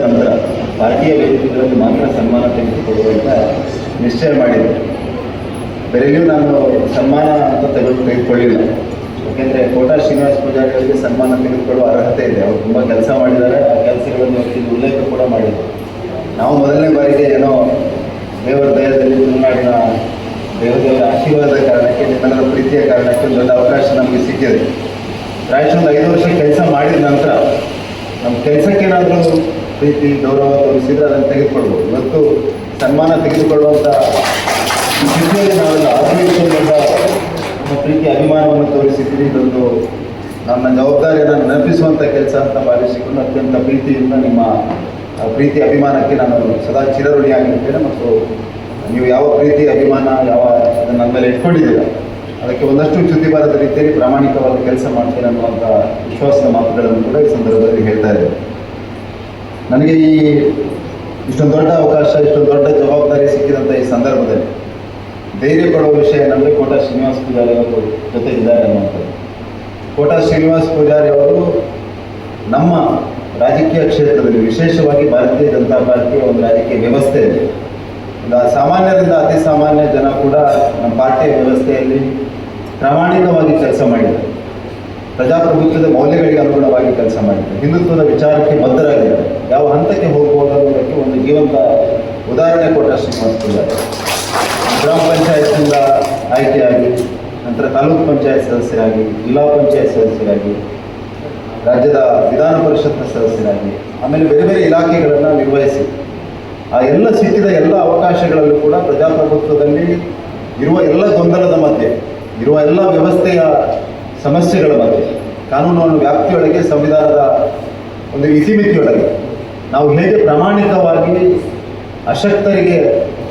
ನಂತರ ಪಾರ್ಟಿಯ ವೇದಿಕೆಗಳಲ್ಲಿ ಮಾತ್ರ ಸನ್ಮಾನ ತೆಗೆದುಕೊಳ್ಳುವಂತ ನಿಶ್ಚಯ ಮಾಡಿದೆ ಬೆಳಗ್ಗೆ ನಾನು ಸನ್ಮಾನ ಅಂತ ತೆಗೆದು ತೆಗೆದುಕೊಳ್ಳಿಲ್ಲ. ಯಾಕೆಂದರೆ ಕೋಟಾ ಶ್ರೀನಿವಾಸ ಪೂಜಾರಿ ಅವರಿಗೆ ಸನ್ಮಾನ ತೆಗೆದುಕೊಳ್ಳುವ ಅರ್ಹತೆ ಇದೆ. ಅವರು ತುಂಬ ಕೆಲಸ ಮಾಡಿದ್ದಾರೆ. ಆ ಕೆಲಸಗಳನ್ನು ಉಲ್ಲೇಖ ಕೂಡ ಮಾಡಿದ್ದಾರೆ ನಾವು ಮೊದಲನೇ ಬಾರಿಗೆ ಏನೋ ದೇವರ ದಯದಲ್ಲಿ ತುಳುನಾಡಿನ ದೇವದೇವರ ಆಶೀರ್ವಾದದ ಕಾರಣಕ್ಕೆ ನಿಮ್ಮೆಲ್ಲರ ಪ್ರೀತಿಯ ಕಾರಣಕ್ಕೆ ಒಂದು ದೊಡ್ಡ ಅವಕಾಶ ನಮಗೆ ಸಿಕ್ಕಿದೆ. ಒಂದು ಐದು ವರ್ಷ ಕೆಲಸ ಮಾಡಿದ ನಂತರ ನಮ್ಮ ಕೆಲಸಕ್ಕೆ ಏನಾದರೂ ಪ್ರೀತಿ, ಗೌರವ ತೋರಿಸಿದ್ರೆ ಅದನ್ನು ತೆಗೆದುಕೊಳ್ಬೋದು. ಇವತ್ತು ಸನ್ಮಾನ ತೆಗೆದುಕೊಳ್ಳುವಂಥ ಸ್ಥಿತಿಯಲ್ಲಿ ನಾವೆಲ್ಲ ನಮ್ಮ ಪ್ರೀತಿ, ಅಭಿಮಾನವನ್ನು ತೋರಿಸಿದ್ದೀರಿ. ಇದೊಂದು ನನ್ನ ಜವಾಬ್ದಾರಿಯನ್ನು ನೆನಪಿಸುವಂಥ ಕೆಲಸ ಅಂತ ಭಾವಿಸಿಕೊಂಡು ಅತ್ಯಂತ ಪ್ರೀತಿಯಿಂದ ನಿಮ್ಮ ಪ್ರೀತಿ ಅಭಿಮಾನಕ್ಕೆ ನಾನು ಸದಾ ಚಿರಋಣಿಯಾಗಿರ್ತೇನೆ ಮತ್ತು ನೀವು ಯಾವ ಪ್ರೀತಿ, ಅಭಿಮಾನ, ಯಾವ ನನ್ನ ಮೇಲೆ ಇಟ್ಕೊಂಡಿದ್ದೀರ, ಅದಕ್ಕೆ ಒಂದಷ್ಟು ಚ್ಯುತಿ ಬಾರದ ರೀತಿಯಲ್ಲಿ ಪ್ರಾಮಾಣಿಕವಾದ ಕೆಲಸ ಮಾಡ್ತೇನೆ ಅನ್ನುವಂಥ ವಿಶ್ವಾಸದ ಮಾತುಗಳನ್ನು ಕೂಡ ಈ ಸಂದರ್ಭದಲ್ಲಿ ಹೇಳ್ತಾ ಇದ್ದೇನೆ. ನನಗೆ ಈ ಇಷ್ಟೊಂದು ದೊಡ್ಡ ಅವಕಾಶ, ಇಷ್ಟೊಂದು ದೊಡ್ಡ ಜವಾಬ್ದಾರಿ ಸಿಕ್ಕಿದಂಥ ಈ ಸಂದರ್ಭದಲ್ಲಿ ಧೈರ್ಯ ಕೊಡುವ ವಿಷಯ ಏನಂದರೆ ಕೋಟಾ ಶ್ರೀನಿವಾಸ ಪೂಜಾರಿ ಅವರು ಜೊತೆ ಇದ್ದಾರೆ ಅನ್ನುವಂಥದ್ದು. ಕೋಟಾ ಶ್ರೀನಿವಾಸ ಪೂಜಾರಿ ಅವರು ನಮ್ಮ ರಾಜಕೀಯ ಕ್ಷೇತ್ರದಲ್ಲಿ ವಿಶೇಷವಾಗಿ ಭಾರತೀಯ ಜನತಾ ಪಾರ್ಟಿಯ ಒಂದು ರಾಜಕೀಯ ವ್ಯವಸ್ಥೆ ಇದೆ. ಒಂದು ಸಾಮಾನ್ಯದಿಂದ ಅತಿ ಸಾಮಾನ್ಯ ಜನ ಕೂಡ ನಮ್ಮ ಪಾರ್ಟಿಯ ವ್ಯವಸ್ಥೆಯಲ್ಲಿ ಪ್ರಾಮಾಣಿಕವಾಗಿ ಕೆಲಸ ಮಾಡಿದ್ದಾರೆ. ಪ್ರಜಾಪ್ರಭುತ್ವದ ಮೌಲ್ಯಗಳಿಗೆ ಅನುಗುಣವಾಗಿ ಕೆಲಸ ಮಾಡಿದ್ದಾರೆ. ಹಿಂದುತ್ವದ ವಿಚಾರಕ್ಕೆ ಬದ್ಧರಾಗಿದ್ದಾರೆ. ಗ್ರಾಮ ಪಂಚಾಯತ್ನಿಂದ ಆಯ್ಕೆಯಾಗಿ, ನಂತರ ತಾಲೂಕು ಪಂಚಾಯತ್ ಸದಸ್ಯರಾಗಿ, ಜಿಲ್ಲಾ ಪಂಚಾಯತ್ ಸದಸ್ಯರಾಗಿ, ರಾಜ್ಯದ ವಿಧಾನ ಪರಿಷತ್ನ ಸದಸ್ಯರಾಗಿ, ಆಮೇಲೆ ಬೇರೆ ಬೇರೆ ಇಲಾಖೆಗಳನ್ನು ನಿರ್ವಹಿಸಿ, ಆ ಎಲ್ಲ ಸಿಕ್ಕಿದ ಎಲ್ಲ ಅವಕಾಶಗಳಲ್ಲೂ ಕೂಡ ಪ್ರಜಾಪ್ರಭುತ್ವದಲ್ಲಿ ಇರುವ ಎಲ್ಲ ಗೊಂದಲದ ಮಧ್ಯೆ, ಇರುವ ಎಲ್ಲ ವ್ಯವಸ್ಥೆಯ ಸಮಸ್ಯೆಗಳ ಮಧ್ಯೆ ಕಾನೂನು ವ್ಯಾಪ್ತಿಯೊಳಗೆ, ಸಂವಿಧಾನದ ಒಂದು ಇತಿಮಿತಿಯೊಳಗೆ, ನಾವು ಹೇಗೆ ಪ್ರಾಮಾಣಿಕವಾಗಿ ಅಶಕ್ತರಿಗೆ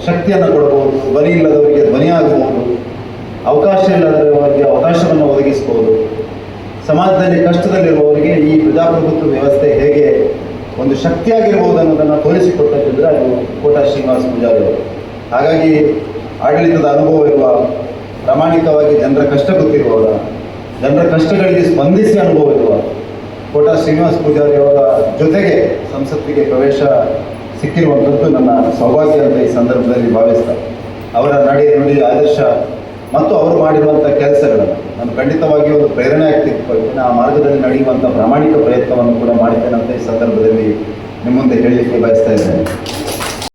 ಶಕ್ತಿಯನ್ನು ಕೊಡಬಹುದು, ಧ್ವನಿ ಇಲ್ಲದವರಿಗೆ ಧ್ವನಿಯಾಗಬಹುದು ಅವಕಾಶ ಇಲ್ಲದವರಿಗೆ ಅವಕಾಶವನ್ನು ಒದಗಿಸಬಹುದು. ಸಮಾಜದಲ್ಲಿ ಕಷ್ಟದಲ್ಲಿರುವವರಿಗೆ ಈ ಪ್ರಜಾಪ್ರಭುತ್ವ ವ್ಯವಸ್ಥೆ ಹೇಗೆ ಒಂದು ಶಕ್ತಿಯಾಗಿರಬಹುದು ಅನ್ನೋದನ್ನು ತೋರಿಸಿಕೊಟ್ಟದ್ದಿದ್ರೆ ಅದು ಕೋಟಾ ಶ್ರೀನಿವಾಸ ಪೂಜಾರಿ ಹಾಗಾಗಿ ಆಡಳಿತದ ಅನುಭವ ಇರುವ, ಪ್ರಾಮಾಣಿಕವಾಗಿ ಜನರ ಕಷ್ಟ ಗೊತ್ತಿರುವವರ, ಜನರ ಕಷ್ಟಗಳಿಗೆ ಸ್ಪಂದಿಸಿ ಅನುಭವ ಇರುವ ಕೋಟಾ ಶ್ರೀನಿವಾಸ ಪೂಜಾರಿ ಅವರ ಜೊತೆಗೆ ಸಂಸತ್ತಿಗೆ ಪ್ರವೇಶ ಸಿಕ್ಕಿರುವಂಥದ್ದು ನನ್ನ ಸೌಭಾಗ್ಯ ಅಂತ ಈ ಸಂದರ್ಭದಲ್ಲಿ ಭಾವಿಸ್ತಾ. ಅವರ ನಡೆ ನುಡಿ, ಆದರ್ಶ ಮತ್ತು ಅವರು ಮಾಡಿರುವಂಥ ಕೆಲಸಗಳನ್ನು ನಾನು ಖಂಡಿತವಾಗಿ ಒಂದು ಪ್ರೇರಣೆ ಆಗ್ತಿತ್ತು. ಆ ಮಾರ್ಗದಲ್ಲಿ ನಡೆಯುವಂಥ ಪ್ರಾಮಾಣಿಕ ಪ್ರಯತ್ನವನ್ನು ಕೂಡ ಮಾಡ್ತೇನೆ ಅಂತ ಈ ಸಂದರ್ಭದಲ್ಲಿ ನಿಮ್ಮ ಮುಂದೆ ಹೇಳಲಿಕ್ಕೆ ಬಯಸ್ತಾ ಇದ್ದೇನೆ.